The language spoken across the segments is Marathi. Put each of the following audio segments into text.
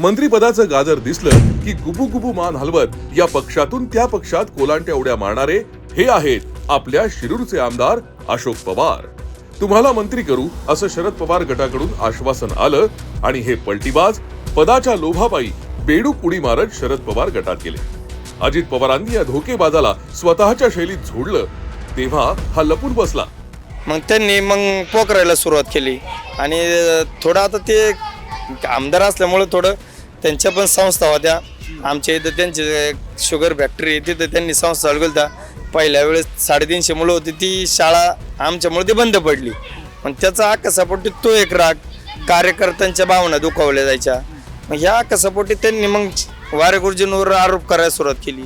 मंत्रीपदाचं गाजर दिसलं की गुबू गुबू मान हलवत या पक्षातून त्या पक्षात कोलांट्या उड्या मारणारे हे आहेत आपल्या शिरूरचे आमदार अशोक पवार. तुम्हाला मंत्री करू असं शरद पवार गटाकडून आश्वासन आलं आणि हे पलटीबाज पदाच्या लोभापायी बेडूक उडी मारत शरद पवार गटात गेले. अजित पवारांनी या धोकेबाजाला स्वतःच्या शैलीत झोडलं तेव्हा हा लपून बसला. मग त्यांनी मग पोकरायला सुरुवात केली. आणि थोडं आता ते आमदार असल्यामुळं थोडं त्यांच्या पण संस्था होत्या. आमच्या इथं त्यांचे शुगर फॅक्टरी आहे तिथं त्यांनी संस्था चालू केली पहिल्या वेळेस साडेतीनशे मुलं होती. ती शाळा आमच्यामुळे ती बंद पडली. पण त्याचा आकसापोटी तो एक राग कार्यकर्त्यांच्या भावना दुखावल्या जायच्या. मग ह्या आकसापोटी त्यांनी मग वारे गुरुजींवर आरोप करायला सुरुवात केली.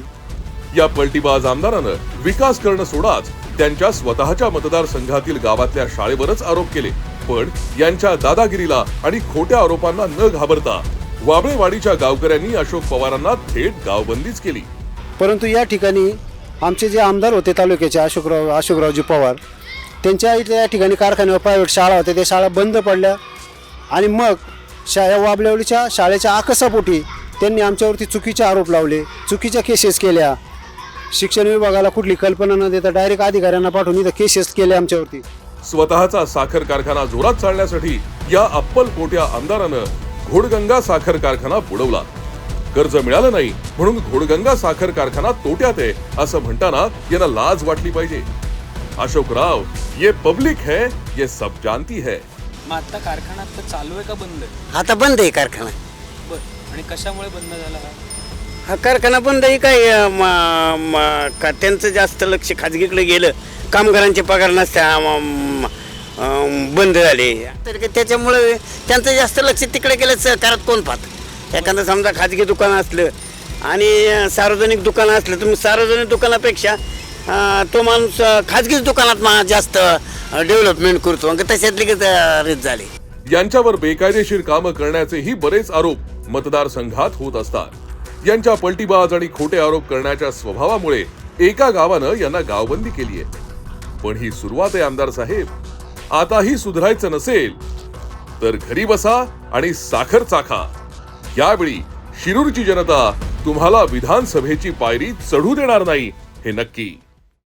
या पलटीबाज आमदारानं विकास करणं सोडाच त्यांच्या स्वतःच्या मतदारसंघातील गावातल्या शाळेवरच आरोप केले. पण यांच्या दादागिरीला आणि खोट्या आरोपांना न घाबरता वाबळेवाडीच्या गावकऱ्यांनी अशोक पवारांना थेट गावबंदीच केली. परंतु या ठिकाणी आमचे जे आमदार होते तालुक्याचे अशोकराव अशोकरावजी पवार त्यांच्या इथल्या या ठिकाणी कारखान्यावर प्रायव्हेट शाळा होत्या त्या शाळा बंद पडल्या. आणि मग शा या वाबलेवलीच्या शाळेच्या आकसापोटी त्यांनी आमच्यावरती चुकीचे आरोप लावले चुकीच्या केसेस केल्या. शिक्षण विभागाला कुठली कल्पना न देता डायरेक्ट अधिकाऱ्यांना पाठवून इथं केसेस केले आमच्यावरती. स्वतःचा साखर कारखाना जोरात चालण्यासाठी या अप्पल पोट्या आमदारानं घोडगंगा साखर कारखाना बुडवला. कर्ज मिळालं नाही म्हणून घोडगंगा साखर कारखाना तोट्यात आहे असं म्हणताना यांना लाज वाटली पाहिजे. अशोक राव ये पब्लिक है ये सब जानती है. मग आता कारखाना आता चालू आहे का बंद? आहे आता बंद आहे कारखाना. बरं आणि कशामुळे बंद झाला हा? हा कारखाना बंद आहे काय अं, म- म- का त्यांचं जास्त लक्ष खाजगीकडे गेलं? कामगारांचे पगार नसत्या म- बंद झाले. तर काय त्याच्यामुळे त्यांचं जास्त लक्ष तिकडे गेलं सहकारात कोण पाहत? एखादं समजा खाजगी दुकान असलं आणि सार्वजनिक दुकान असलं तर मग सार्वजनिक दुकानापेक्षा तो माणूस खाजगीच दुकानात मा जास्त डेव्हलपमेंट करतो. तशातली रीत झाली. यांच्यावर बेकायदेशीर कामं करण्याचेही बरेच आरोप मतदारसंघात होत असतात. यांच्या पलटीबाज आणि खोटे आरोप करण्याच्या स्वभावामुळे एका गावानं यांना गावबंदी केली आहे पण ही सुरुवात आहे आमदार साहेब. आताही सुधारायचं नसेल तर घरी बसा आणि साखर चाखा. यावेळी शिरूरची जनता तुम्हाला विधानसभेची पायरी चढू देणार नाही हे नक्की.